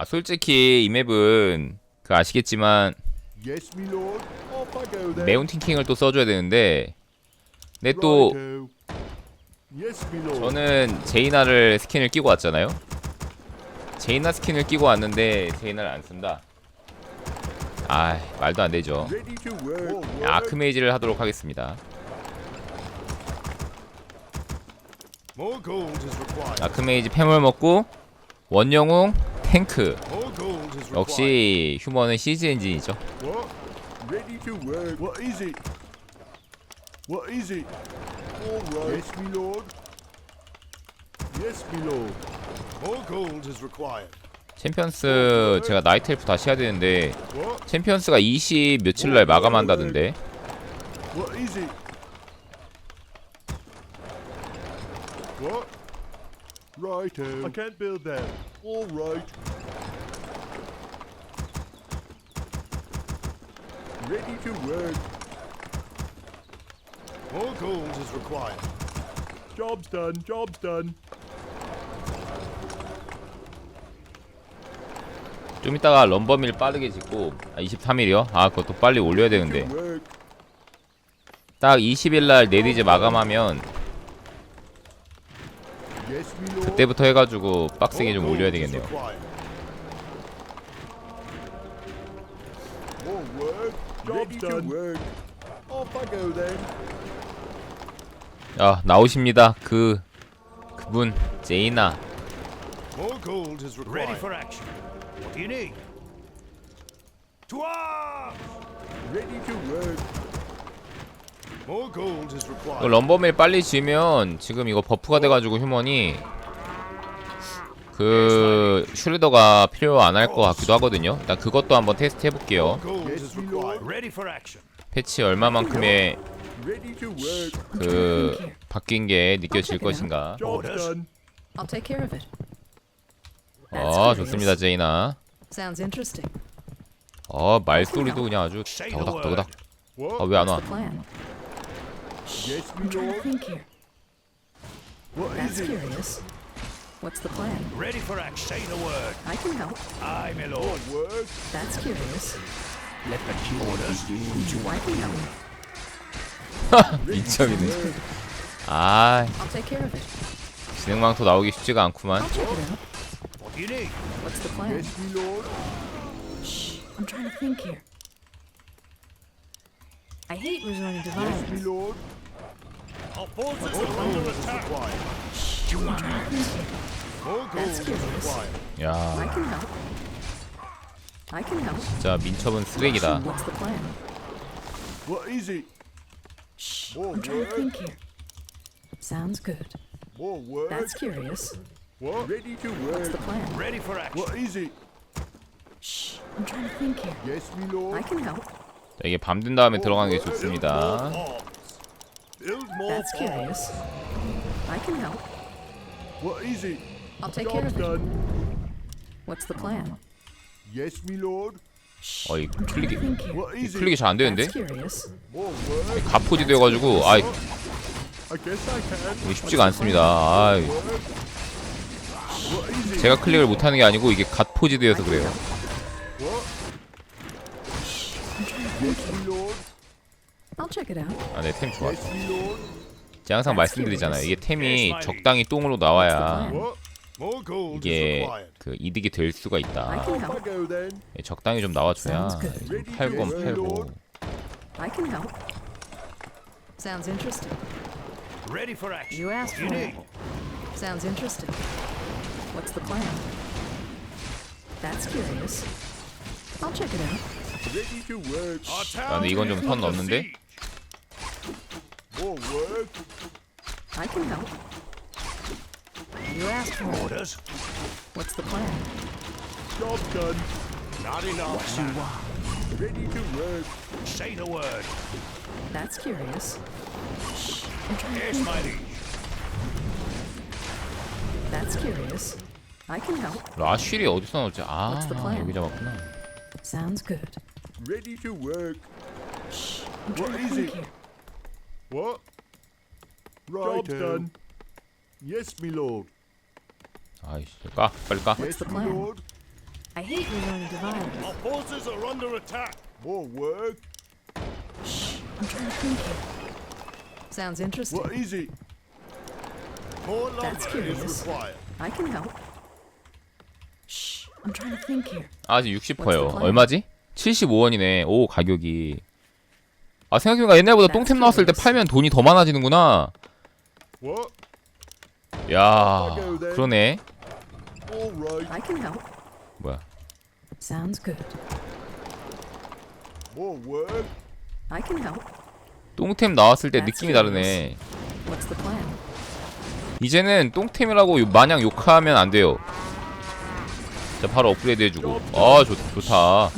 아 솔직히 이 맵은 그 아시겠지만. 매운 팅킹을 또 써줘야 되는데 근데 또. 저는 제이나를 스킨을 끼고 왔잖아요 제이나 스킨을 끼고 왔는데 제이나를 안 쓴다 아 말도 안 되죠. More work. 아크메이지를 하도록 하겠습니다. 아크메이지 팸을 먹고 원영웅 탱크. 역시 휴머는 시즈 엔진이죠. 챔피언스 제가 나이트 엘프 다시 해야 되는데? 챔피언스가 20 며칠 날 마감한다던데 What Righto. I can't build that. All right. Ready to work. More gold is required. Job's done. Job's done. 좀 이따가 럼버밀 빠르게 짓고 아 23일이요? 아 그것도 빨리 올려야 되는데. 딱 20일 날 네디즈 마감하면. 그때부터 해가지고 빡세게 좀 올려야 되겠네요. 아 나오십니다 그 그분 제이나 이거. 럼버밀 빨리 지으면 지금 이거 버프가 돼가지고 휴먼이 그 슈레더가 필요 안 할 것 같기도 하거든요 일단 그것도 한번 테스트 해볼게요. 패치 얼마만큼의. 그 바뀐 게 느껴질 것인가. 어 좋습니다 제이나. 어 말소리도 그냥 아주 Say the word. 더덕더덕 What? 아왜 안 와? The plan. Yes, me I'm trying to lord. think here. What That's is it? curious. What's the plan? Ready for action. Say the word. I can help. Aye, my lord. Work. That's curious. Let the orders. I can help. 민첩이네 아 I'll take care of it. 진행망토 나오기 쉽지가 않구만 I'll check it out. What do you need? What's the plan? Yes, me lord. Shh. I'm trying to think here. I hate resorting to Yes, me violence. lord. I 야 can help. I can help. 진짜 민첩은 쓰레기다 What's the plan? What is it? Shh. More I'm trying to work. think here. Sounds good. More work. That's curious. What? Ready to What's work. the plan? Ready for action. What is it? Shh. I'm trying to think here. Yes, me I lord. can help. 자, 이게 밤 된 다음에 들어가는 게 좋습니다 Build more That's farms. curious. I can help. What is it? I'll take care Job's of it. done. What's the plan? Yes, me lord. Shh. 어이 클릭이. What is it? 클릭이 잘 안 되는데 That's curious. More work. 가포지 돼가지고 아 I guess I can. 이게 쉽지가 않습니다 아 What is it? 제가 클릭을 못하는 게 아니고 이게 갓포지 되어서 그래요 What? Yes, me lord. I'll check it out. 아네템 좋아. 제가 항상 말씀드리잖아요 이게 템이 적당히 똥으로 나와야 이게. 그 이득이 될 수가 I 있다 can help. 예, 적당히 좀 나와줘야 팔건 팔고 I can help. Sounds interesting. Ready for action. You asked What for do you it. need? Sounds interesting. What's the plan? That's curious. I'll check it out. Ready to work. Our 아, 근데 이건 좀 선 넘는데? siege. More work. I can help. You asked for it. Orders. What's the plan? Job done. Not enough. man. Ready to work. Say the word. That's curious. Shh. I'm trying to Yes, think. my liege. That's curious. I can help. 라쉬리 어디서 나올지 아 What's the plan? 여기 잡았구나 Sounds good. Ready to work. Shh. I'm What trying to is think it? here. What? Right. Job's done. Yes, me lord. 아이씨 까 빨리 까 Yes, plan? lord. hate resorting to violence. Our forces are under attack. More work. I'm trying to think here. Sounds interesting. What is it? More That's curious. required. I can help. Shh. I'm trying to think here. 아직 60%요. What's the plan? 얼마지? 75원이네. 오 가격이. 아 생각해보니까 옛날보다 똥템 나왔을 때. 팔면 돈이 더 많아지는구나. 야 그러네. 뭐야? 똥템 나왔을 때 느낌이 다르네. 이제는 똥템이라고 요- 마냥 욕하면 안 돼요. 자 바로 업그레이드 해주고. 아 좋, 좋다.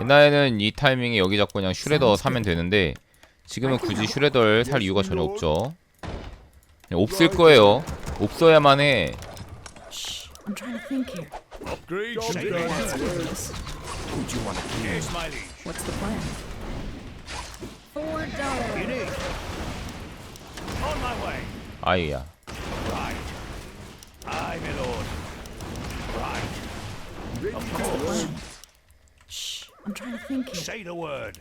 옛날에는 이 타이밍에 여기 잡고 그냥 슈레더 사면 되는데 지금은 굳이 슈레더를 살 이유가 전혀 없죠. 없을 거예요. 없어야만 해. 아이야. I'm trying to think here. Say the word.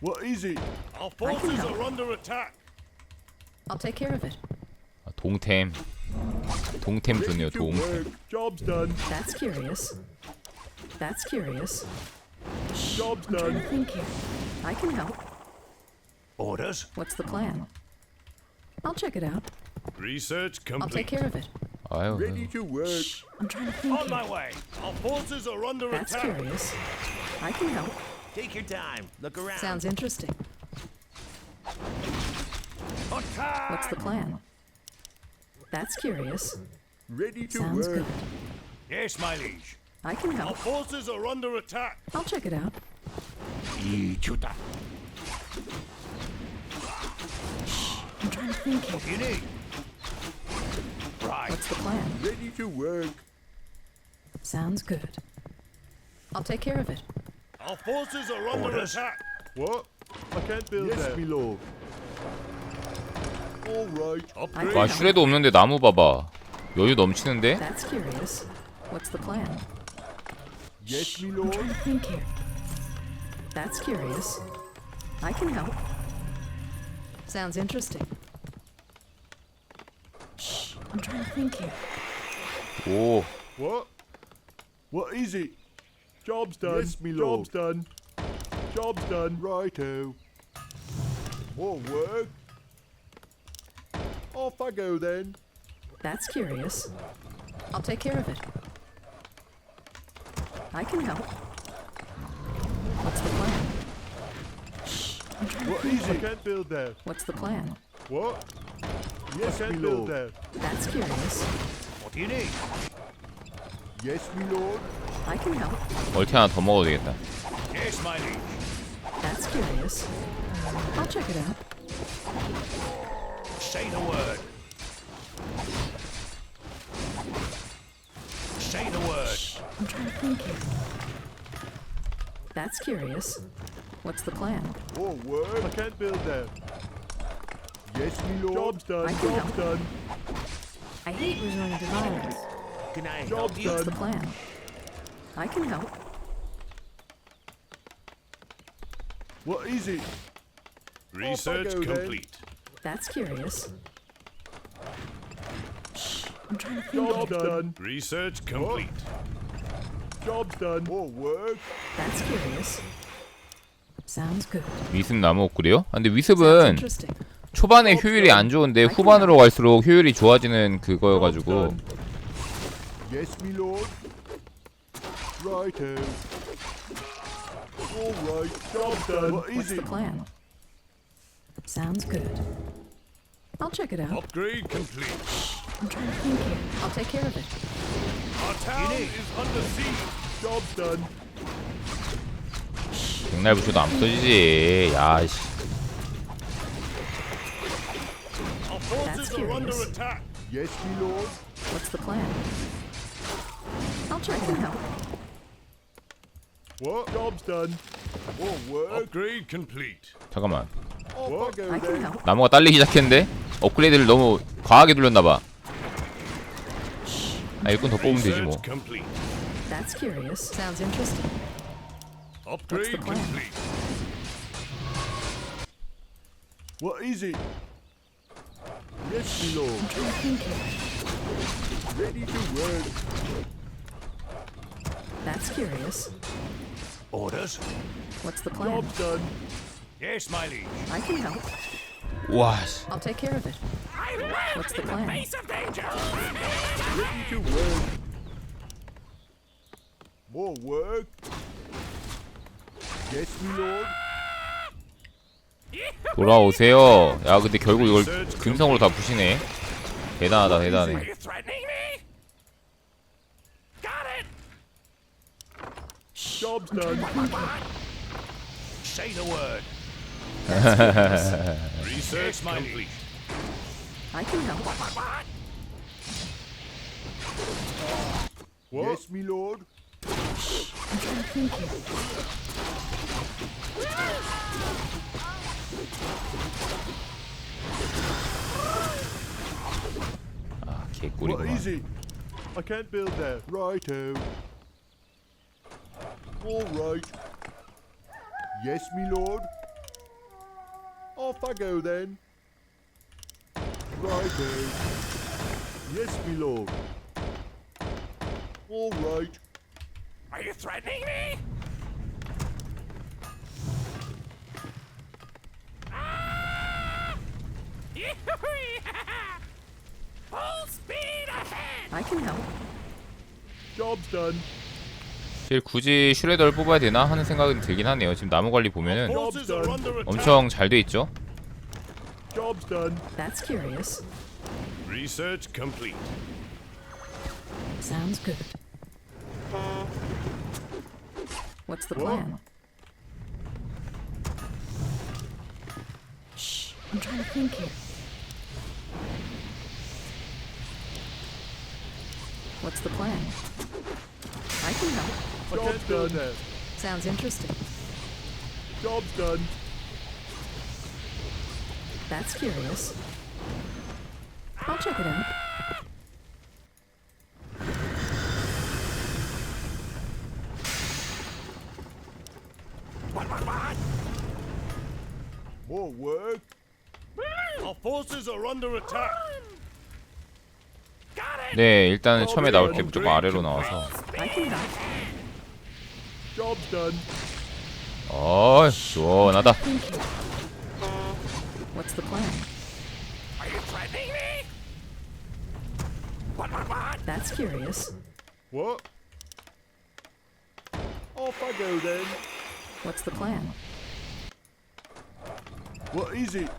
What is it? Our forces help. are under attack. I'll take care of it. 아, 동템. 동템 좋네요. Ready to 동템. work. Job's done. That's curious. That's curious. Job's I'm trying to done. think here. I can help. Orders. What's the plan? I'll check it out. Research I'll take complete. care of it. 아유. Ready to work. I'm trying to think. On here. my way. Our forces are under That's attack. That's curious. I can help. Take your time. Look around. Sounds interesting. Attack! What's the plan? That's curious. Ready to Sounds work. Good. Yes, my liege. I can help. Our forces are under attack. I'll check it out. Chuta. I'm trying to think. What you need? Right. What's the plan? Ready to work. Sounds good. I'll take care of it. Our forces are under Orders. attack. What? I can't build yes, my lord. All right. I Upgrade. can 와 help. 슈레더 없는데 나무 봐봐. 여유 넘치는데? That's curious. What's the plan? Yes, my I'm lord. trying to think here. That's curious. I can help. Sounds interesting. Shh. I'm trying to think here. 오. What? What is it? Job's done. Yes, me lord. Job's done. Job's done. Righto. More work. Off I go then. That's curious. I'll take care of it. I can help. What's the plan? Shh. I'm trying to is it? I can't build that. What's the plan? What? Yes, I can't build that. That's curious. What do you need? Yes, me lord. I can help. 멀티 하나 더 먹어도 되겠다. Yes, my liege. That's curious. I'll check it out. Say the word. Say the word. I'm trying to think here. That's curious. What's the plan? More work. I can't build that. Yes, me lord. Job's done. I can Job's help. done. I hate resorting to violence. Can I help Job's you? What's the done. plan? I can help. What is it? Research go then. complete. That's curious. Shh. I'm trying to think. Job's done. Research complete. Job's done. More work. That's curious. Sounds good. 위습 나무 없구래요? 아, 근데 Sounds 위습은 interesting. 초반에 효율이 안 좋은데 후반으로 갈수록 효율이 좋아지는 그거여가지고 Yes, me lord. Righto. All right. Job's done. What What's is the it? plan? Sounds good. I'll check it out. Upgrade complete. I'm trying to think here. I'll take care of it. Our town is under siege. Job's done. 백날 부셔도 안 부서지지. 야씨. Our forces That's are under curious. attack. Yes, me lord. What's the plan? I'll check it out. What? Job's done. More work. Upgrade complete. 잠깐만. Off I can help. 나무가 딸리기 시작했는데 업그레이드를 너무 과하게 돌렸나봐 아 일꾼 더 뽑으면 되지 뭐 Research complete. That's curious. Sounds interesting. Upgrade plan? complete. What is it? Yes, my lord. Ready to work. That's curious. Orders? What's the plan? Job done. Yes, my liege. I can help. 와 씨. I'll take care of it. What's the plan? Ready to work. More work. Yes, my lord. 돌아오세요 야 근데 결국 이걸 금성으로 다 부시네 대단하다 대단해 you threatening me? Got it! Job's done. Say the word. Research complete. I can help. What? Yes, my lord. I'm trying to think here. 아 What 개꿀이구만 is it? I can't build there. Righto. All right. Yes, my lord. Off I go then. Right Righto. Yes, my lord. All right. Are you threatening me? Ah! Full speed ahead! I can help. Job's done. 사실 굳이 슈레더를 뽑아야 되나 하는 생각은 들긴 하네요 지금 나무 관리 보면은. 엄청 잘 돼 있죠 Job's done. That's curious. Research complete. Sounds good. What's the plan? Shh. I'm trying to think here. What's the plan? I can help. Build there. Sounds interesting. Job's done. That's curious. I'll check it out. More work. Our forces are under attack. 네 일단은 처음에 나올 때 무조건 아래로 나와서 I can help. Job's done. 어이 시원하다 Think here. What's the plan? Are you threatening me? What, what, what? That's curious. What? Off I go then. What's the plan? What is it?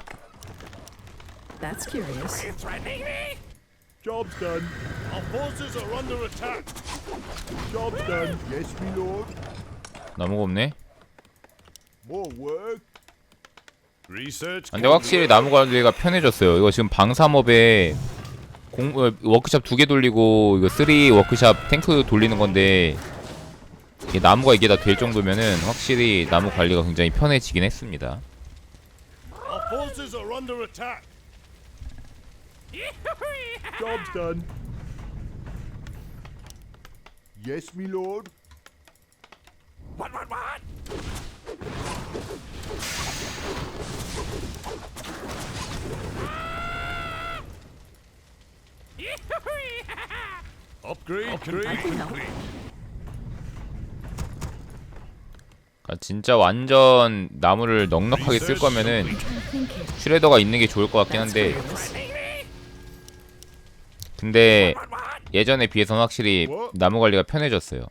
That's curious. Are you threatening me? Job's done. Our forces are under attack. Job's done. Yes, my lord. 나무가 없네 More work. Research 아, 근데 확실히 나무 관리가 편해졌어요 이거 지금 방삼업에 공, 어, 워크샵 두 개 돌리고 이거 쓰리 워크샵 탱크 돌리는 건데 이게 나무가 이게 다 될 정도면은 확실히 나무 관리가 굉장히 편해지긴 했습니다 Our forces are under attack. Job's done. Yes, my lord. What, what, what? Help. complete. 그러니까 진짜 완전 나무를 넉넉하게 쓸 거면은. 슈레더가 있는 게 좋을 것 같긴 한데. 근데? 예전에 비해서는 확실히 나무 관리가 편해졌어요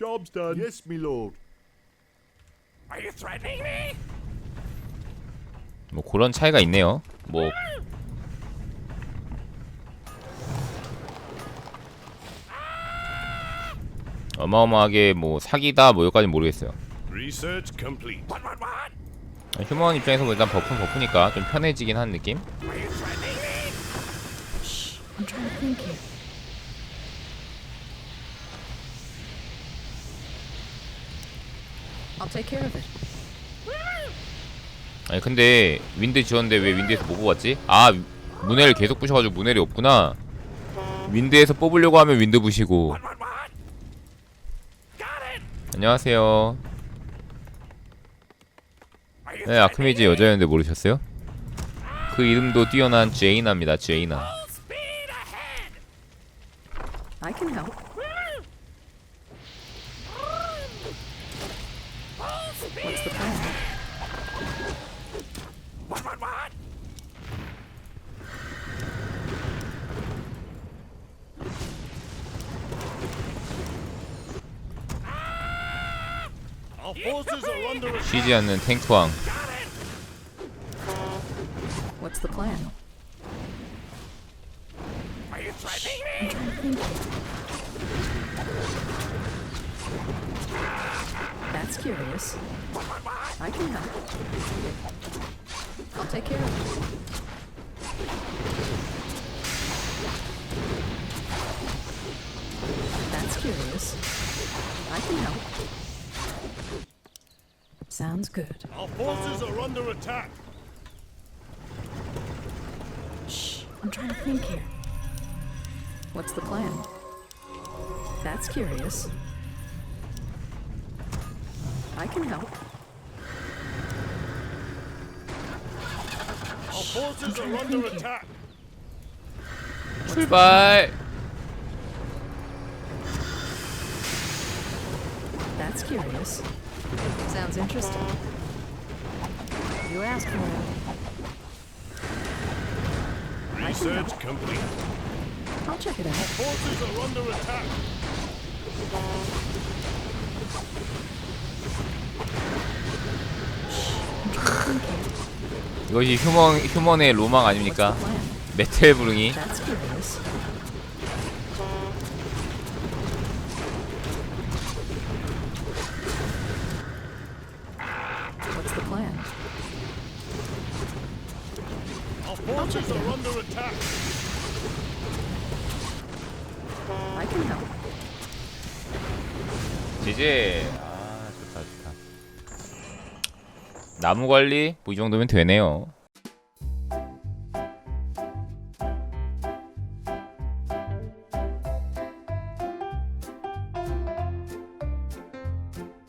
Job's done. Yes, my lord. Are you threatening me? 뭐 그런 차이가 있네요 뭐 어마어마하게 뭐 사기다 뭐 여기까지 모르겠어요 Research complete. What, what, what? 휴먼 입장에서 뭐 일단 버프는 버프니까 좀 편해지긴 한 느낌 Are you threatening me? I'm trying to think here. I'll take care of it. 아니 근데 윈드 지웠는데 왜 윈드에서 못 뽑았지? 아 문해를 계속 부셔가지고 문해이 없구나 윈드에서 뽑으려고 하면 윈드 부시고 안녕하세요 네 아크메이지 여자였는데 모르셨어요? 그 이름도 뛰어난 제이나입니다 제이나 I can help. 쉬지 않는 탱크왕 Sounds good. Our forces are under attack. Shh, I'm trying to think here. What's the plan? That's curious. I can help. Our forces are under attack. 출발 That's curious. Sounds interesting. You asked for it. Research complete. I'll check it out. Forces are under attack. 이것이 휴먼 휴먼의 로망 What's 아닙니까? the plan? 메텔 부릉이 That's curious. Our forces are under attack. I can help. 제제 아 좋다 좋다 나무 관리 뭐 이 정도면 되네요